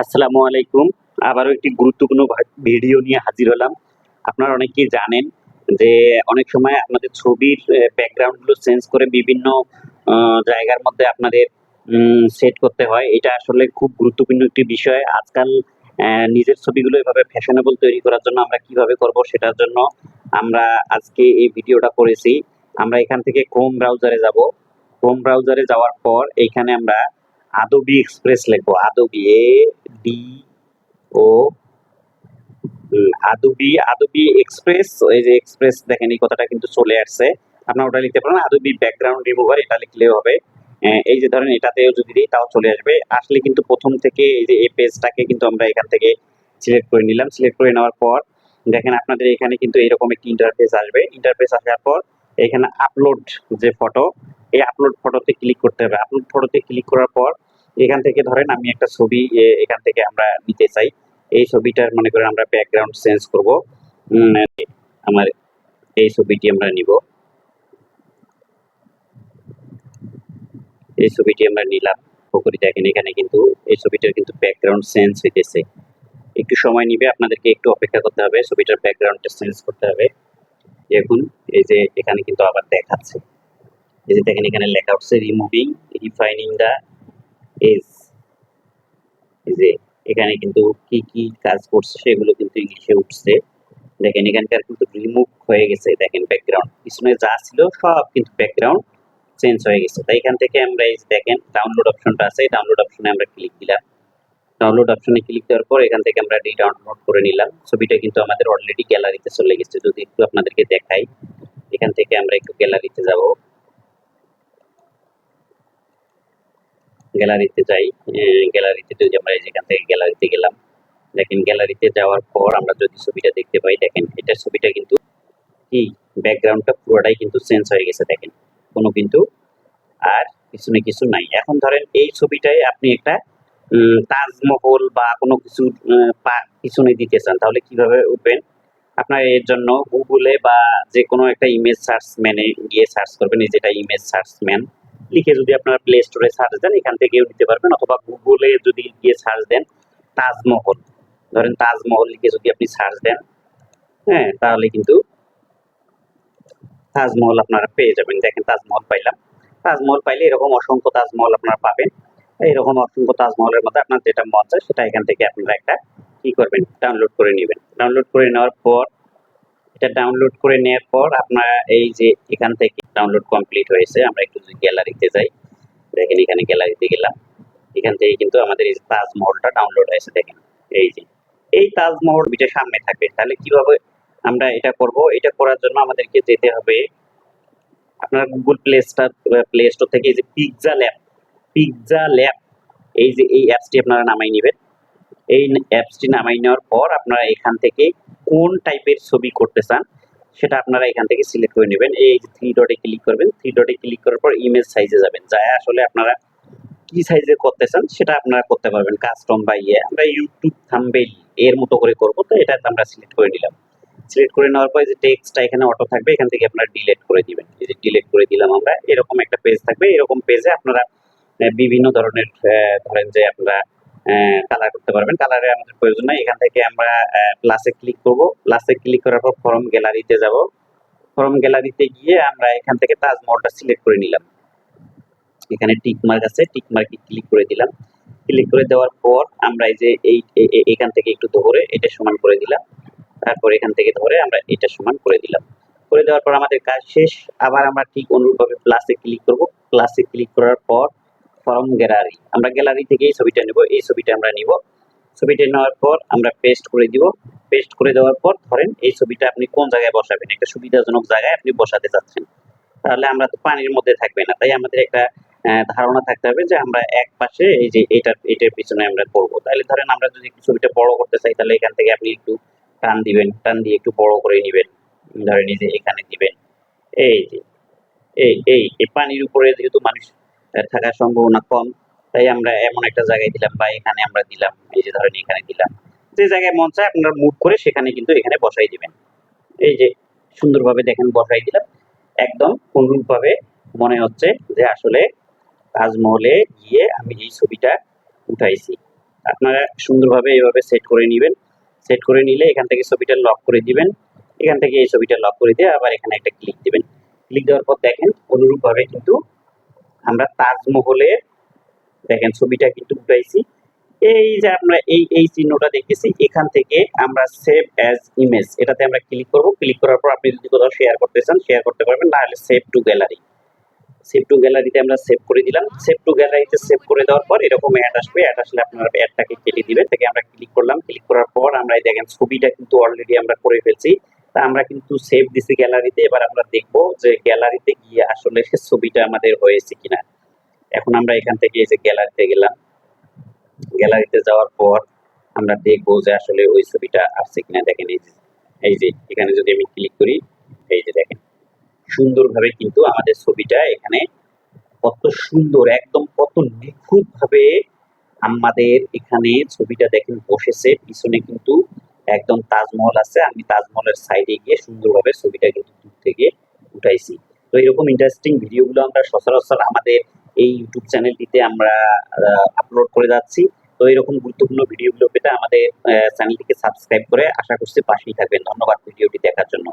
আসসালামু আলাইকুম। আবারও একটি গুরুত্বপূর্ণ ভিডিও নিয়ে হাজির হলাম। আপনারা অনেকেই জানেন যে অনেক সময় আপনাদের ছবির ব্যাকগ্রাউন্ডগুলো চেঞ্জ করে বিভিন্ন জায়গার মধ্যে আপনাদের সেট করতে হয়। এটা আসলে খুব গুরুত্বপূর্ণ একটি বিষয়। আজকাল নিজের ছবিগুলো এভাবে ফ্যাশনেবল তৈরি করার জন্য আমরা কীভাবে করব সেটার জন্য আমরা আজকে এই ভিডিওটা করেছি। আমরা এখান থেকে ক্রোম ব্রাউজারে যাব। ক্রোম ব্রাউজারে যাওয়ার পর এইখানে আমরা আদবি এক্সপ্রেস লেখো। আদবি এ, ডি, ও আদবি আদবি এক্সপ্রেস, এই যে এক্সপ্রেস দেখেন, এই কথাটা কিন্তু চলে আসছে। আপনারা ওটা লিখতে পারেন, আদবি ব্যাকগ্রাউন্ড রিমুভার, এটা লিখলেও হবে। এই যে ধরেন, এটাতেও যদি দিই, তাও চলে আসবে। আসলে কিন্তু প্রথম থেকে এই যে এই পেজটাকে কিন্তু আমরা এখান থেকে সিলেক্ট করে নিলাম। সিলেক্ট করে নেওয়ার পর, দেখেন আপনাদের এখানে কিন্তু এরকম একটি ইন্টারফেস আসবে। ইন্টারফেস আসার পর, এখানে আপলোড যে ফটো এই আপলোড ফটোতে ক্লিক করতে হবে। আপলোড ফটোতে ক্লিক করার পর এখান থেকে ধরেন আমি একটা ছবি এখান থেকে আমরা নিতে চাই। এই ছবিটার মনে করেন আমরা ব্যাকগ্রাউন্ড চেঞ্জ করব। আমার এই ছবিটি আমরা নিব। এই ছবিটি আমরা নিলাম। পুকুরি দেখেন, এখানে কিন্তু এই ছবিটার কিন্তু ব্যাকগ্রাউন্ড চেঞ্জ হইতেছে। একটু সময় নিবে, আপনাদেরকে একটু অপেক্ষা করতে হবে। ছবিটার ব্যাকগ্রাউন্ডটা চেঞ্জ করতে হবে। দেখুন, এই যে এখানে কিন্তু আবার দেখাচ্ছে। এই যে দেখেন, এখানে লেখা উঠছে রিমুভিং রিফাইনিং দা এজ যে এখানে কিন্তু কি কি কাজ করছে সেগুলো কিন্তু ইংলিশে উঠছে। দেখেন, এখানকার কিন্তু রিমুভ হয়ে গেছে। দেখেন ব্যাকগ্রাউন্ড পিছনে যা ছিল সব কিন্তু ব্যাকগ্রাউন্ড চেঞ্জ হয়ে গেছে। তাই এখান থেকে আমরা এই দেখেন ডাউনলোড অপশনটা আছে। ডাউনলোড অপশনে আমরা ক্লিক দিলাম। ডাউনলোড অপশনে ক্লিক দেওয়ার পর এখান থেকে আমরা ডি ডাউনলোড করে নিলাম। ছবিটা কিন্তু আমাদের অলরেডি গ্যালারিতে চলে গেছে। যদি একটু আপনাদেরকে দেখাই, এখান থেকে আমরা একটু গ্যালারিতে যাব। গ্যালারিতে যাই গ্যালারিতে যদি আমরা যেখান থেকে গ্যালারিতে গেলাম, দেখেন গ্যালারিতে যাওয়ার পর আমরা যদি ছবিটা দেখতে পাই, দেখেন এটা ছবিটা কিন্তু কি, ব্যাকগ্রাউন্ডটা পুরোটাই কিন্তু চেঞ্জ হয়ে গেছে, দেখেন। কোনো কিন্তু আর কিছু না কিছু নাই। এখন ধরেন এই ছবিটাই আপনি একটা তাজমহল বা কোনো কিছু পিছনে দিতে চান, তাহলে কীভাবে উঠবেন? আপনার এর জন্য গুগলে বা যে কোনো একটা ইমেজ সার্চ ম্যানে গিয়ে সার্চ করবেন যেটা ইমেজ সার্চ ম্যান লিখে যদি আপনারা প্লে স্টোরে সার্চ দেন, এখান থেকেও দিতে পারবেন। অথবা গুগলে যদি গিয়ে সার্চ দেন, তাজমহল। ধরেন তাজমহল লিখে যদি আপনি সার্চ দেন হ্যাঁ তাহলে কিন্তু তাজমহল আপনারা পেয়ে যাবেন। দেখেন তাজমহল পাইলাম। তাজমহল পাইলে এরকম অসংখ্য তাজমহল আপনারা পাবেন। এইরকম অসংখ্য তাজমহলের মধ্যে আপনার যেটা মন চায়, সেটা এখান থেকে আপনারা একটা কি করবেন ডাউনলোড করে নেবেন। ডাউনলোড করে নেওয়ার পর, এটা ডাউনলোড করে নেওয়ার পর আপনারা এই যে এখান থেকে ডাউনলোড কমপ্লিট হয়েছে, আমরা একটু যদি গ্যালারিতে যাই, দেখেন এখানে গ্যালারিতে গেলাম, এখান থেকে কিন্তু আমাদের এই তাজমহলটা ডাউনলোড হয়েছে, দেখেন, এই যে, এই তাজমহল এটা সামনে থাকবে তাহলে কীভাবে আমরা এটা করব? এটা করার জন্য আমাদেরকে যেতে হবে, আপনারা Google Play Store Play Store থেকে এই যে পিৎজা ল্যাব পিৎজা ল্যাব এই যে, এই অ্যাপসটি আপনারা নামাই নেবেন, এই অ্যাপসটি নামাই নেওয়ার পর আপনারা এখান থেকে কোন টাইপের ছবি করতে চান সেটা আপনারা এখান থেকে সিলেক্ট করে নেবেন। এই যে থ্রি ডটে ক্লিক করবেন। থ্রি ডটে ক্লিক করার পর ইমেজ সাইজে যাবেন। যায় আসলে আপনারা কি সাইজে করতে চান সেটা আপনারা করতে পারবেন। কাস্টম বা ইয়ে আমরা ইউটিউব থাম্বেল এর মতো করে করব। তো এটা আমরা সিলেক্ট করে নিলাম। সিলেক্ট করে নেওয়ার পর যে টেক্সটটা এখানে অটো থাকবে। এখান থেকে আপনারা ডিলেট করে দিবেন। এই যে ডিলেট করে দিলাম আমরা। এরকম একটা পেজ থাকবে। এরকম পেজে আপনারা বিভিন্ন ধরনের ধরেন যে আপনারা কালার করতে পারবেন। কালারে আমাদের প্রয়োজন নাই। এখান থেকে আমরা প্লাসে ক্লিক করব। প্লাসে ক্লিক করার পর ফর্ম গ্যালারিতে যাব। ফর্ম গ্যালারিতে গিয়ে আমরা এখান থেকে তাজমহলটা সিলেক্ট করে নিলাম। এখানে টিক মার্ক আছে। টিক মার্কে ক্লিক করে দিলাম। ক্লিক করে দেওয়ার পর আমরা এই যে এই এখান থেকে একটু ধরে এটা সমান করে দিলাম। তারপর এখান থেকে ধরে আমরা এটা সমান করে দিলাম। করে দেওয়ার পর আমাদের কাজ শেষ। আবার আমরা ঠিক অনুরূপভাবে প্লাসে ক্লিক করব। প্লাসে ক্লিক করার পর ফর্ম গ্যালারি। আমরা গ্যালারি থেকে এই ছবিটা নেব। এই ছবিটা আমরা নিব। ছবিটা নেওয়ার পর আমরা পেস্ট করে দিব। পেস্ট করে দেওয়ার পর ধরেন এই ছবিটা আপনি কোন জায়গায় বসাবেন? একটা সুবিধাজনক জায়গায় আপনি বসাতে চাচ্ছেন। তাহলে আমরা তো পানির মধ্যে থাকবে না। তাই আমাদের একটা ধারণা থাকতে হবে যে আমরা এক পাশে এই যে এটার এটার পিছনে আমরা করব। তাহলে ধরেন আমরা যদি ছবিটা বড় করতে চাই, তাহলে এখান থেকে আপনি একটু টান দিবেন। টান দিয়ে একটু বড় করে নেবেন। ধরেন এই যে এখানে দিবেন। এই যে এই এই পানির উপরে যেহেতু মানুষ থাকার সম্ভাবনা কম। তাই আমরা এমন একটা জায়গায় দিলাম বা এখানে আমরা দিলাম, এই যে ধরেন এখানে দিলাম। যে জায়গায় মন চায় আপনারা মুভ করে সেখানে কিন্তু এখানে বসাই দিবেন। এই যে সুন্দরভাবে দেখেন বসাই দিলাম। একদম অনুরূপভাবে মনে হচ্ছে যে আসলে তাজমহলে গিয়ে আমি এই ছবিটা উঠাইছি। আপনারা সুন্দরভাবে এইভাবে সেট করে নেবেন। সেট করে নিলে এখান থেকে ছবিটা লক করে দিবেন। এখান থেকে এই ছবিটা লক করে দিয়ে আবার এখানে একটা ক্লিক দিবেন। ক্লিক দেওয়ার পর দেখেন অনুরূপভাবে কিন্তু আমরা তাজমহলের দেখেন ছবিটা কিন্তু উঠাইছি। এই যে আমরা এই এই চিহ্নটা দেখতেছি, এখান থেকে আমরা সেভ অ্যাজ ইমেজ এটাতে আমরা ক্লিক করব। ক্লিক করার পর আপনি যদি কোথাও শেয়ার করতে চান শেয়ার করতে পারবেন, না হলে save to gallery save to গ্যালারিতে আমরা সেভ করে দিলাম। সেভ টু গ্যালারিতে সেভ করে দেওয়ার পর এরকম অ্যাড আসবে। অ্যাড আসলে আপনারা অ্যাডটাকে কেটে দিবেন থেকে আমরা ক্লিক করলাম। ক্লিক করার পর আমরা এই দেখেন ছবিটা কিন্তু অলরেডি আমরা করে ফেলছি। তা আমরা কিন্তু সেভ দিছি গ্যালারিতে এবার আমরা দেখব যে গ্যালারিতে গিয়ে আসলে ছবিটা আমাদের হয়েছে কিনা। এখন আমরা এখান থেকে এই যে গ্যালারিতে গেলাম। গ্যালারিতে যাওয়ার পর আমরা দেখব যে আসলে ওই ছবিটা আসছে কিনা। দেখেন এই যে এই যে এখানে যদি আমি ক্লিক করি, এই যে দেখেন, সুন্দরভাবে কিন্তু আমাদের ছবিটা এখানে কত সুন্দর, একদম কত নিখুঁতভাবে আমাদের এখানে ছবিটা দেখেন বসেছে। পিছনে কিন্তু একদম তাজমহল আছে, আমি তাজমহলের সাইডে গিয়ে সুন্দরভাবে ছবিটা কিন্তু দূর থেকে উঠাইছি। তো এরকম ইন্টারেস্টিং ভিডিওগুলো আমরা সচরাচর আমাদের এই ইউটিউব চ্যানেলটিতে আমরা আপলোড করে যাচ্ছি। তো এরকম গুরুত্বপূর্ণ ভিডিওগুলো পেতে আমাদের চ্যানেলটিকে সাবস্ক্রাইব করে আশা করছি পাশেই থাকবেন। ধন্যবাদ ভিডিওটি দেখার জন্য।